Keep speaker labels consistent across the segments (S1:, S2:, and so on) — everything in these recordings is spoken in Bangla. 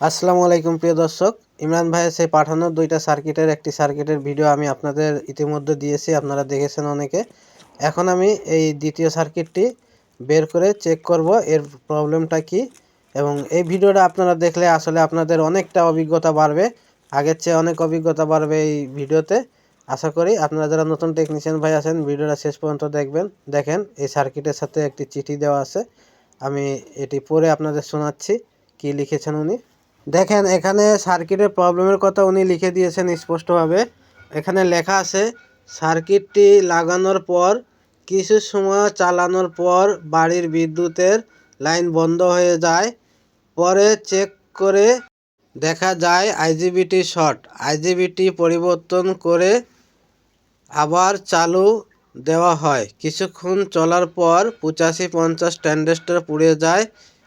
S1: আসসালামু আলাইকুম প্রিয় দর্শক। ইমরান ভাইয়ের সেই পাঠানো দুইটা সার্কিটের একটি সার্কিটের ভিডিও আমি আপনাদের ইতিমধ্যে দিয়েছি, আপনারা দেখেছেন অনেকে। এখন আমি এই দ্বিতীয় সার্কিটটি বের করে চেক করব, এর প্রবলেমটা কি? এবং এই ভিডিওটা আপনারা দেখলে আসলে আপনাদের অনেকটা অভিজ্ঞতা বাড়বে, আগের চেয়ে অনেক অভিজ্ঞতা বাড়বে এই ভিডিওতে আশা করি আপনারা যারা নতুন টেকনিশিয়ান ভাই আছেন ভিডিওটা শেষ পর্যন্ত দেখবেন। দেখেন, এই সার্কিটের সাথে একটি চিঠি দেওয়া আছে। আমি এটি পড়ে আপনাদের শোনাচ্ছি, কি লিখেছেন উনি? দেখেন, এখানে সার্কিটের প্রবলেমের কথা উনি লিখে দিয়েছেন স্পষ্টভাবে। এখানে লেখা আছে, সার্কিটটি লাগানোর পর, কিছু সময় চালানোর পর বাড়ির বিদ্যুতের লাইন বন্ধ হয়ে যায়। পরে চেক করে দেখা যায় আইজিবিটি শর্ট। আইজিবিটি পরিবর্তন করে আবার চালু দেওয়া হয়। কিছুক্ষণ চলার পর পঁচাশি পঞ্চাশ ট্যান্ডেস্টার পুড়ে যায়।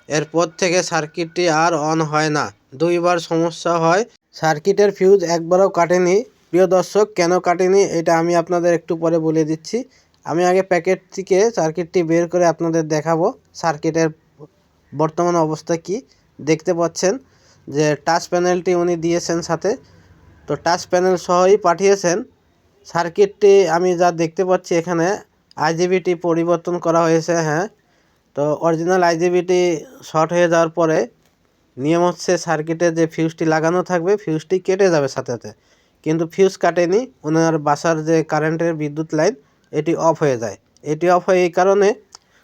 S1: এরপর থেকে সার্কিটটি আর অন হয় না। দুইবার সমস্যা হয়। সার্কিটের ফিউজ একবারও কাটেনি। প্রিয় দর্শক, কেন কাটেনি এটা আমি আপনাদের একটু পরে বলে দিচ্ছি। আমি আগে প্যাকেট থেকে সার্কিটটি বের করে আপনাদের দেখাবো। সার্কিটের বর্তমান অবস্থা কি? দেখতে পাচ্ছেন যে টাচ প্যানেলটি উনি দিয়েছেন সাথে। তো টাচ প্যানেল সহই পাঠিয়েছেন। সার্কিটটি আমি যা দেখতে পাচ্ছি এখানে আইজিবিটি পরিবর্তন করা হয়েছে হ্যাঁ। তো অরিজিনাল আইজিবিটি শর্ট হয়ে যাওয়ার পরে নিয়ম হচ্ছে সার্কিটে যে ফিউজটি লাগানো থাকবে ফিউজটি কেটে যাবে সাথে সাথে। কিন্তু ফিউজ কাটেনি, ওনার বাসার যে কারেন্টের বিদ্যুৎ লাইন, এটি অফ হয়ে যায়। এটি অফ হয় এই কারণে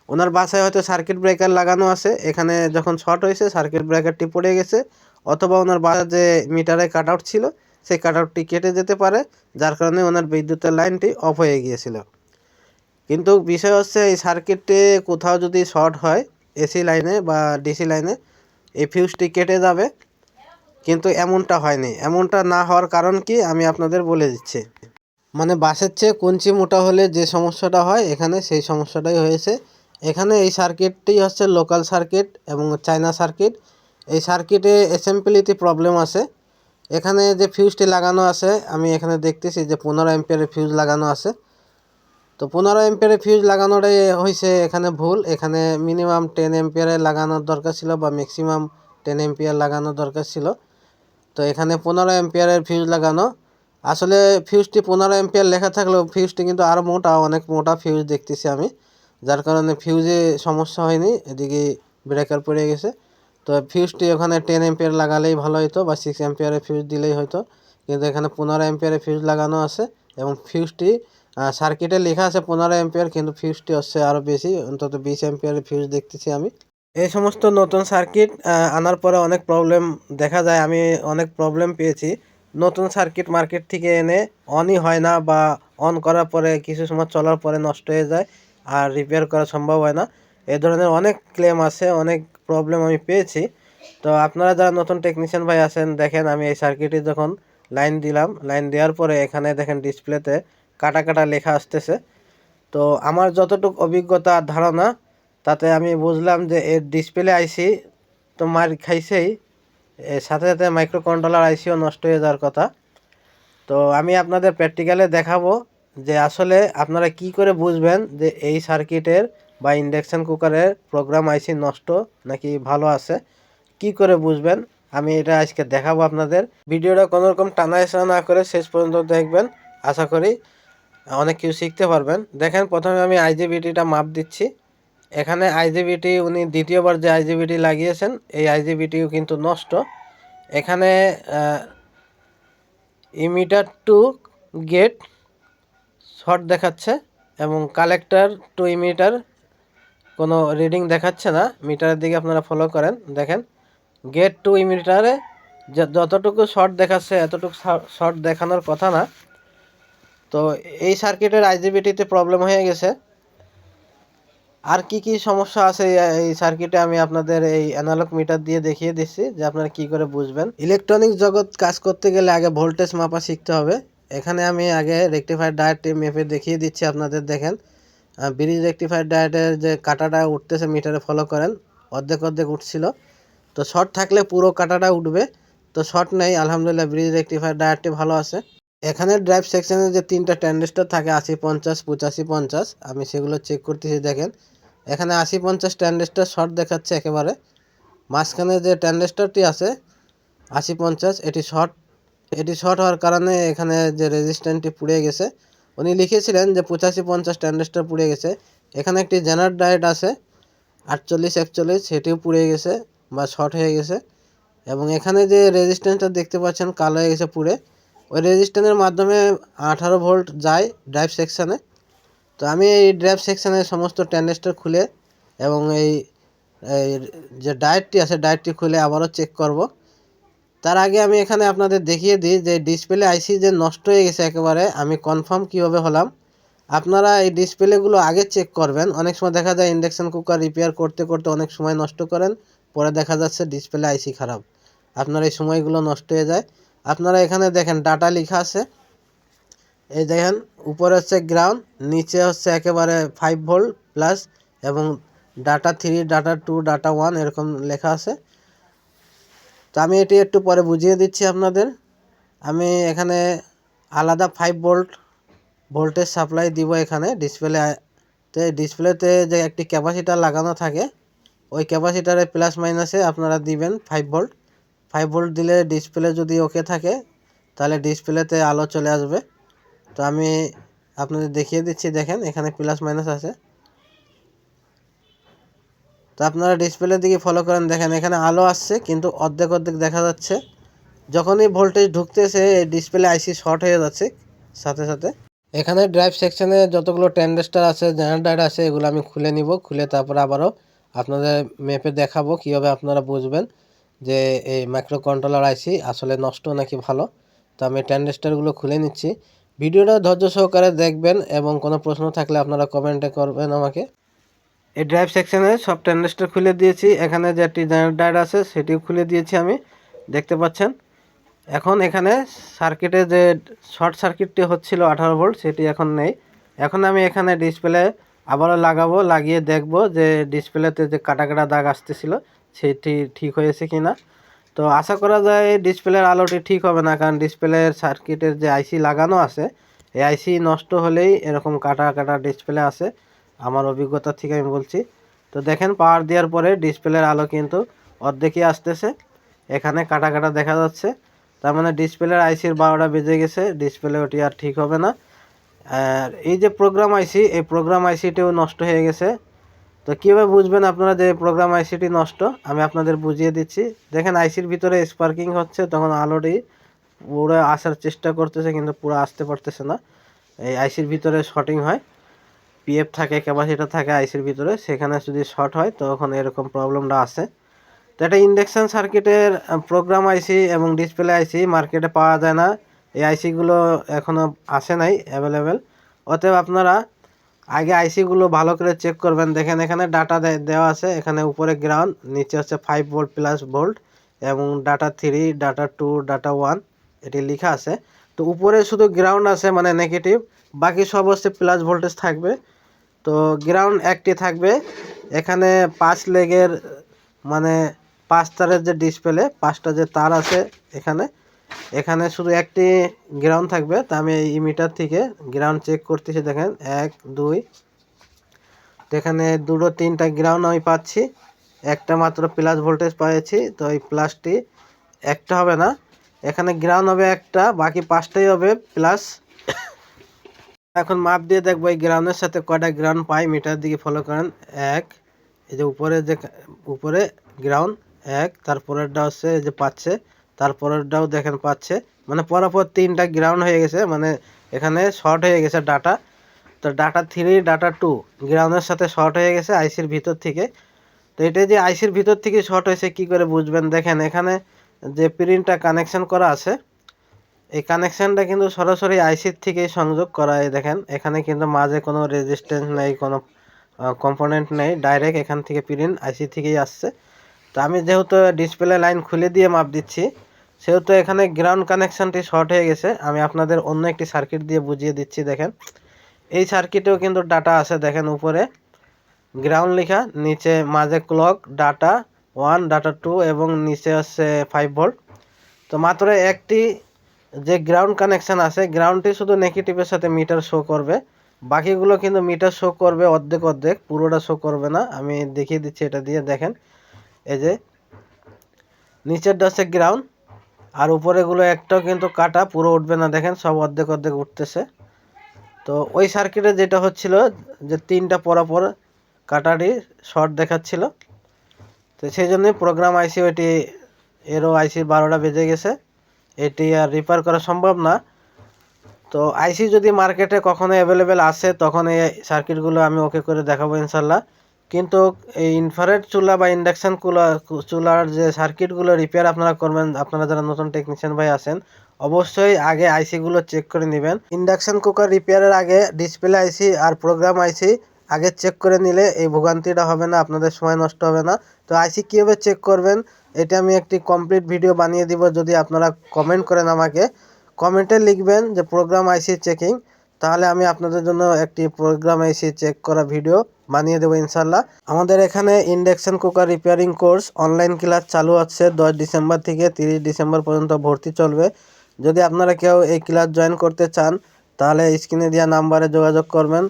S1: ওনার বাসায় হয়তো সার্কিট ব্রেকার লাগানো আছে। এখানে যখন শর্ট হয়েছে সার্কিট ব্রেকারটি পড়ে গেছে, অথবা ওনার বাসার যে মিটারে কাট আউট ছিল, সেই কাট আউটটি কেটে যেতে পারে, যার কারণে ওনার বিদ্যুতের লাইনটি অফ হয়ে গিয়েছিল। কিন্তু বিষয় হচ্ছে এই সার্কিটে কোথাও যদি শর্ট হয়, এসি লাইনে বা ডিসি লাইনে, এই ফিউজটি কেটে যাবে। কিন্তু এমনটা হয়নি। এমনটা না হওয়ার কারণ কি আমি আপনাদের বলে দিচ্ছি। মানে বাসের চেয়ে কঞ্চি মোটা হলে যে সমস্যাটা হয় এখানে সেই সমস্যাটাই হয়েছে। এখানে এই সার্কিটটি হচ্ছে লোকাল সার্কিট এবং চায়না সার্কিট। এই সার্কিটে এসএমপিলিতে প্রবলেম আছে। এখানে যে ফিউজটি লাগানো আছে, আমি এখানে দেখতেছি যে পনেরো এম্পিয়ারের ফিউজ লাগানো আছে। তো পনেরো এম্পিয়ারের ফিউজ লাগানোটাই হয়েছে এখানে ভুল। এখানে মিনিমাম টেন এম্পিয়ারে লাগানোর দরকার ছিল বা ম্যাক্সিমাম টেন এম্পিয়ার লাগানোর দরকার ছিল। তো এখানে পনেরো এম্পিয়ারের ফিউজ লাগানো। আসলে ফিউজটি পনেরো এম্পিয়ার লেখা থাকলেও ফিউজটি কিন্তু আরও মোটা, অনেক মোটা ফিউজ দেখতেছি আমি। যার কারণে ফিউজে সমস্যা হয়নি, এদিকে ব্রেকার পড়ে গেছে। তো ফিউজটি ওখানে টেন এম্পিয়ার লাগালেই ভালো হতো বা সিক্স এম্পিয়ারের ফিউজ দিলেই হয়তো কিন্তু এখানে পনেরো এম্পিয়ারের ফিউজ লাগানো আছে এবং ফিউজটি সার্কিটে লেখা আছে পনেরো এম্পিয়ার কিন্তু ফিউজটি হচ্ছে আরও বেশি, অন্তত বিশ এম্পিয়ারের ফিউজ দেখতেছি আমি। এই সমস্ত নতুন সার্কিট আনার পরে অনেক প্রবলেম দেখা যায়, আমি অনেক প্রবলেম পেয়েছি। নতুন সার্কিট মার্কেট থেকে এনে অনই হয় না বা অন করার পরে কিছু সময় চলার পরে নষ্ট হয়ে যায় আর রিপেয়ার করা সম্ভব হয় না। এ ধরনের অনেক ক্লেম আছে, অনেক প্রবলেম আমি পেয়েছি। তো আপনারা যারা নতুন টেকনিশিয়ান ভাই আছেন, দেখেন আমি এই সার্কিটে যখন লাইন দিলাম লাইন দেওয়ার পরে এখানে দেখেন ডিসপ্লেতে কাটা কাটা লেখা আসতেছে। তো আমার যতটুকু অভিজ্ঞতা ধারণা, তাতে আমি বুঝলাম যে এর ডিসপ্লে আইসি তো মার খাইছেই সাথে সাথে মাইক্রো কন্ট্রোলার আইসিও নষ্ট হয়ে যাওয়ার কথা। তো আমি আপনাদের প্র্যাকটিক্যালে দেখাবো যে আসলে আপনারা কি করে বুঝবেন যে এই সার্কিটের বা ইন্ডাকশান কুকারের প্রোগ্রাম আইসি নষ্ট নাকি ভালো আছে, কি করে বুঝবেন? আমি এটা আজকে দেখাবো আপনাদের। ভিডিওটা কোনোরকম টানা এসা না করে শেষ পর্যন্ত দেখবেন। আশা করি অনেক কিছু শিখতে পারবেন। দেখেন, প্রথমে আমি আইজিবিটিটা মাপ দিচ্ছি। এখানে আইজিবিটি উনি দ্বিতীয়বার যে আইজিবিটি লাগিয়েছেন, এই আইজিবিটিও কিন্তু নষ্ট। এখানে ইমিটার টু গেট শর্ট দেখাচ্ছে এবং কালেক্টার টু ইমিটার কোনো রিডিং দেখাচ্ছে না। মিটারের দিকে আপনারা ফলো করেন, দেখেন। গেট টু ইমিটারে যতটুকু শর্ট দেখাচ্ছে, এতটুকু শর্ট দেখানোর কথা না। তো এই সার্কিটের আইজিবিটিতে প্রবলেম হয়ে গেছে। আর কি কি সমস্যা আছে এই সার্কিটে আমি আপনাদের এই অ্যানালগ মিটার দিয়ে দেখিয়ে দিচ্ছি, যে আপনারা কি করে বুঝবেন। ইলেকট্রনিক জগৎ কাজ করতে গেলে আগে ভোল্টেজ মাপা শিখতে হবে। এখানে আমি আগে রেকটিফায়ার ডায়েটটি মেপে দেখিয়ে দিচ্ছি আপনাদের, দেখেন। ব্রিজ রেকটিফায়ার ডায়েটের যে কাটাটা উঠতেছে মিটারে ফলো করেন, অর্ধেক অর্ধেক উঠছিল। তো শর্ট থাকলে পুরো কাটাটা উঠবে। তো শর্ট নেই, আলহামদুলিল্লাহ ব্রিজ রেকটিফায়ার ডায়েটটি ভালো আছে। এখানে ড্রাইভ সেকশনে যে তিনটা ট্যান্ডেস্টার থাকে, আশি পঞ্চাশ, পঁচাশি পঞ্চাশ, আমি সেগুলো চেক করতেছি, দেখেন। এখানে আশি পঞ্চাশ ট্যান্ডেস্টার শর্ট দেখাচ্ছে একেবারে। মাঝখানে যে ট্যান্ডেস্টারটি আছে, আশি পঞ্চাশ, এটি শর্ট এটি শর্ট হওয়ার কারণে এখানে যে রেজিস্ট্যান্টটি পুড়ে গেছে, উনি লিখেছিলেন যে পঁচাশি পঞ্চাশ ট্যান্ডেস্টার পুড়ে গেছে। এখানে একটি জেনারেট ডায়েট আছে, আটচল্লিশ, একচল্লিশ, সেটিও পুড়ে গেছে বা শর্ট হয়ে গেছে। এবং এখানে যে রেজিস্ট্যান্সটা দেখতে পাচ্ছেন, কালো হয়ে গেছে পুড়ে। ওই রেজিস্ট্যান্সের মাধ্যমে আঠারো ভোল্ট যায় ড্রাইভ সেকশানে তো আমি এই ড্রাইভ সেকশানে সমস্ত ট্যান্ডেস্টার খুলে এবং এই যে ডায়েটটি আছে ডায়েটটি খুলে আবারও চেক করব। তার আগে আমি এখানে আপনাদের দেখিয়ে দিই যে ডিসপ্লে আইসি যে নষ্ট হয়ে গেছে একেবারে, আমি কনফার্ম কীভাবে হলাম। আপনারা এই ডিসপ্লেগুলো আগে চেক করবেন। অনেক সময় দেখা যায় ইন্ডাকশন কুকার রিপেয়ার করতে করতে অনেক সময় নষ্ট করেন, পরে দেখা যাচ্ছে ডিসপ্লে আইসি খারাপ। আপনার এই সময়গুলো নষ্ট হয়ে যায়। আপনারা এখানে দেখেন ডাটা লেখা আছে। এই দেখেন, উপরে হচ্ছে গ্রাউন্ড নিচে হচ্ছে একেবারে ফাইভ ভোল্ট প্লাস এবং data three data two data one এরকম লেখা আছে। তো আমি এটি একটু পরে বুঝিয়ে দিচ্ছি আপনাদের। আমি এখানে আলাদা ফাইভ ভোল্ট ভোল্টেজ সাপ্লাই দিব এখানে ডিসপ্লে ডিসপ্লেতে ডিসপ্লেতে যে একটি ক্যাপাসিটার লাগানো থাকে, ওই ক্যাপাসিটারে প্লাস মাইনাসে আপনারা দিবেন ফাইভ ভোল্ট ফাইভ ভোল্ট দিলে ডিসপ্লে যদি ওকে থাকে, তাহলে ডিসপ্লেতে আলো চলে আসবে। তো আমি আপনাদের দেখিয়ে দিচ্ছি, দেখেন এখানে প্লাস মাইনাস আছে। তো আপনারা ডিসপ্লের দিকে ফলো করেন, দেখেন এখানে আলো আসছে, কিন্তু অর্ধেক অর্ধেক দেখা যাচ্ছে। যখনই ভোল্টেজ ঢুকতেছে, এই ডিসপ্লে আইসি শর্ট হয়ে যাচ্ছে, সাথে সাথে। এখানে ড্রাইভ সেকশনে যতগুলো ট্যান্ডেস্টার আছে জেনারেটার আছে, এগুলো আমি খুলে নিব, খুলে তারপর আবারও আপনাদের ম্যাপে দেখাবো, কীভাবে আপনারা বুঝবেন। যে এই মাইক্রো কন্ট্রোলার আইসি আসলে নষ্ট নাকি ভালো, তো আমি ট্যান্ডেস্টারগুলো খুলে নিচ্ছি। ভিডিওটা ধৈর্য সহকারে দেখবেন এবং কোনো প্রশ্ন থাকলে আপনারা কমেন্টে করবেন আমাকে। এই ড্রাইভ সেকশানে সব ট্যান্ডেস্টার খুলে দিয়েছি। এখানে যে একটি জেনারেটার আছে, সেটিও খুলে দিয়েছি আমি। দেখতে পাচ্ছেন? এখন এখানে সার্কিটে যে শর্ট সার্কিটটি হচ্ছিল আঠারো ভোল্ট সেটি এখন নেই। এখন আমি এখানে ডিসপ্লে আবারও লাগাবো, লাগিয়ে দেখব যে ডিসপ্লেতে যে কাটা কাটা দাগ আসতেছিল সেটি ঠিক হয়েছে কি না তো আশা করা যায় ডিসপ্লের আলোটি ঠিক হবে না, কারণ ডিসপ্লের সার্কিটের যে আইসি লাগানো আছে, এই আইসি নষ্ট হলেই এরকম কাটা কাটা ডিসপ্লে আসে আমার অভিজ্ঞতা থেকে আমি বলছি। তো দেখেন, পাওয়ার দেওয়ার পরে ডিসপ্লের আলো কিন্তু অর্ধেকই আসতেছে, এখানে কাটা কাটা দেখা যাচ্ছে। তার মানে ডিসপ্লের আইসির বারোটা বেজে গেছে, ডিসপ্লে ওটি আর ঠিক হবে না। আর এই যে প্রোগ্রাম আইসি, এই প্রোগ্রাম আইসিটিও নষ্ট হয়ে গেছে তো কীভাবে বুঝবেন আপনারা যে প্রোগ্রাম আইসিটি নষ্ট? আমি আপনাদের বুঝিয়ে দিচ্ছি। দেখেন আইসির ভিতরে স্পার্কিং হচ্ছে, তখন আলোটি পুরো আসার চেষ্টা করতেছে, কিন্তু পুরো আসতে পারতেছে না। এই আইসির ভিতরে শর্টিং হয়। পিএফ থাকে ক্যাপাসিটার থাকে আইসির ভিতরে। সেখানে যদি শর্ট হয়, তখন এরকম প্রবলেমটা আসে তো এটা ইন্ডাকশান সার্কিটের প্রোগ্রাম আইসি এবং ডিসপ্লে আইসি মার্কেটে পাওয়া যায় না। এই আইসিগুলো এখনও আসে নাই অ্যাভেলেবেল অতএব আপনারা আগে আইসিগুলো ভালো করে চেক করবেন। দেখেন, এখানে ডাটা দেওয়া আছে। এখানে উপরে গ্রাউন্ড নিচে হচ্ছে ফাইভ ভোল্ট প্লাস ভোল্ট এবং data three data two data one এটি লেখা আছে। তো উপরে শুধু গ্রাউন্ড আছে মানে নেগেটিভ বাকি সব হচ্ছে প্লাস ভোল্টেজ থাকবে। তো গ্রাউন্ড একটি থাকবে। এখানে পাঁচ লেগের মানে পাঁচ তারের যে ডিসপ্লে পাঁচটা যে তার আছে এখানে। এখানে শুধু একটি গ্রাউন্ড থাকবে, তা আমি এই মিটার থেকে গ্রাউন্ড চেক করতেছি, দেখেন, এক, দুই। তো এখানে দুটো, তিনটা গ্রাউন্ড আমি পাচ্ছি। একটা মাত্র প্লাস ভোল্টেজ পেয়েছি তো এই প্লাসটি একটা হবে না। এখানে গ্রাউন্ড হবে একটা, বাকি পাঁচটাই হবে প্লাস এখন মাপ দিয়ে দেখব এই গ্রাউন্ডের সাথে কয়টা গ্রাউন্ড পাই মিটার দিকে ফলো করেন, এক। এই যে উপরে যে, উপরে গ্রাউন্ড এক। তারপরেরটা হচ্ছে এই যে পাচ্ছে। তারপরেরটাও দেখেন পাচ্ছে। মানে পরপর তিনটা গ্রাউন্ড হয়ে গেছে মানে এখানে শর্ট হয়ে গেছে ডাটা তো ডাটা থ্রি ডাটা টু গ্রাউন্ডের সাথে শর্ট হয়ে গেছে আইসির ভিতর থেকে। তো এটা যে আইসির ভিতর থেকে শর্ট হয়েছে, কি করে বুঝবেন? দেখেন, এখানে যে প্রিন্টটা কানেকশন করা আছে, এই কানেকশানটা কিন্তু সরাসরি আইসির থেকেই সংযোগ করা এই দেখেন, এখানে কিন্তু মাঝে কোনো রেজিস্ট্যান্স নেই, কোনো কম্পোনেন্ট নেই ডাইরেক্ট এখান থেকে প্রিন্ট আইসি থেকেই আসছে। তো আমি যেহেতু ডিসপ্লে লাইন খুলে দিয়ে মাপ দিচ্ছি, সেহেতু এখানে গ্রাউন্ড কানেকশানটি শর্ট হয়ে গেছে। আমি আপনাদের অন্য একটি সার্কিট দিয়ে বুঝিয়ে দিচ্ছি, দেখেন। এই সার্কিটেও কিন্তু ডাটা আছে, দেখেন উপরে। গ্রাউন্ড লেখা, নিচে মাঝে clock data one data two এবং নিচে হচ্ছে ফাইভ ভোল্ট তো মাত্র একটি যে গ্রাউন্ড কানেকশান আছে গ্রাউন্ডটি শুধু নেগেটিভের সাথে মিটার শো করবে। বাকিগুলো কিন্তু মিটার শো করবে অর্ধেক অর্ধেক, পুরোটা শো করবে না। আমি দেখিয়ে দিচ্ছি এটা দিয়ে, দেখেন। এই যে নিচেরটা গ্রাউন্ড আর উপরেগুলো একটাও কিন্তু কাটা, পুরো উঠবে না, দেখেন সব অর্ধেক অর্ধেক উঠতেছে। তো ওই সার্কিটে যেটা হচ্ছিল, যে তিনটা পরপর কাটারই শর্ট দেখাচ্ছিল। তো সেই জন্যই প্রোগ্রাম আইসি ওইটি এরও আইসি বারোটা বেজে গেছে। এটি আর রিপেয়ার করা সম্ভব না। তো আইসি যদি মার্কেটে কখনো অ্যাভেলেবেল আসে তখন এই সার্কিটগুলো আমি ওকে করে দেখাবো ইনশাল্লাহ। কিন্তু এই ইনফ্রারেড চুলা বা ইন্ডাকশান কুলা, চুলার যে সার্কিটগুলো রিপেয়ার আপনারা করবেন, আপনারা যারা নতুন টেকনিশিয়ান ভাই আছেন, অবশ্যই আগে আইসিগুলো চেক করে নেবেন। ইন্ডাকশান কুকার রিপেয়ারের আগে ডিসপ্লে আইসি আর প্রোগ্রাম আইসি আগে চেক করে নিলে এই ভোগান্তিটা হবে না, আপনাদের সময় নষ্ট হবে না। তো আইসি কীভাবে চেক করবেন, এটা আমি একটি কমপ্লিট ভিডিও বানিয়ে দিব, যদি আপনারা কমেন্ট করেন আমাকে। কমেন্টে লিখবেন যে প্রোগ্রাম আইসি চেকিং তাহলে আমি আপনাদের জন্য একটি প্রোগ্রাম এসে চেক করা ভিডিও বানিয়ে দেবো ইনশাল্লাহ আমাদের এখানে induction cooker repairing course online class চালু আছে, দশ ডিসেম্বর থেকে তিরিশ ডিসেম্বর পর্যন্ত ভর্তি চলবে। যদি আপনারা কেউ এই ক্লাস জয়েন করতে চান, তাহলে স্ক্রিনে দেওয়া নাম্বারে যোগাযোগ করবেন,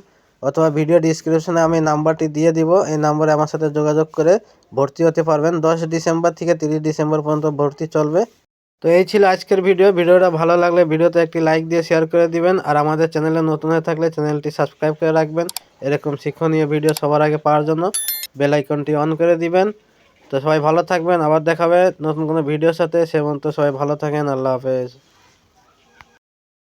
S1: অথবা ভিডিও ডিসক্রিপশনে আমি নাম্বারটি দিয়ে দিব, এই নাম্বারে আমার সাথে যোগাযোগ করে ভর্তি হতে পারবেন। দশ ডিসেম্বর থেকে তিরিশ ডিসেম্বর পর্যন্ত ভর্তি চলবে। তো এই ছিল আজকের ভিডিও। ভিডিওটা ভালো লাগলে ভিডিওতে একটি লাইক দিয়ে শেয়ার করে দিবেন। আর আমাদের চ্যানেলে নতুন হয়ে থাকলে চ্যানেলটি সাবস্ক্রাইব করে রাখবেন। এরকম শিক্ষণীয় ভিডিও সবার আগে পাওয়ার জন্য বেল আইকনটি অন করে দিবেন। তো সবাই ভালো থাকবেন। আবার দেখাবে নতুন কোনো ভিডিওর সাথে। সে মতো সবাই ভালো থাকেন। আল্লাহ হাফেজ।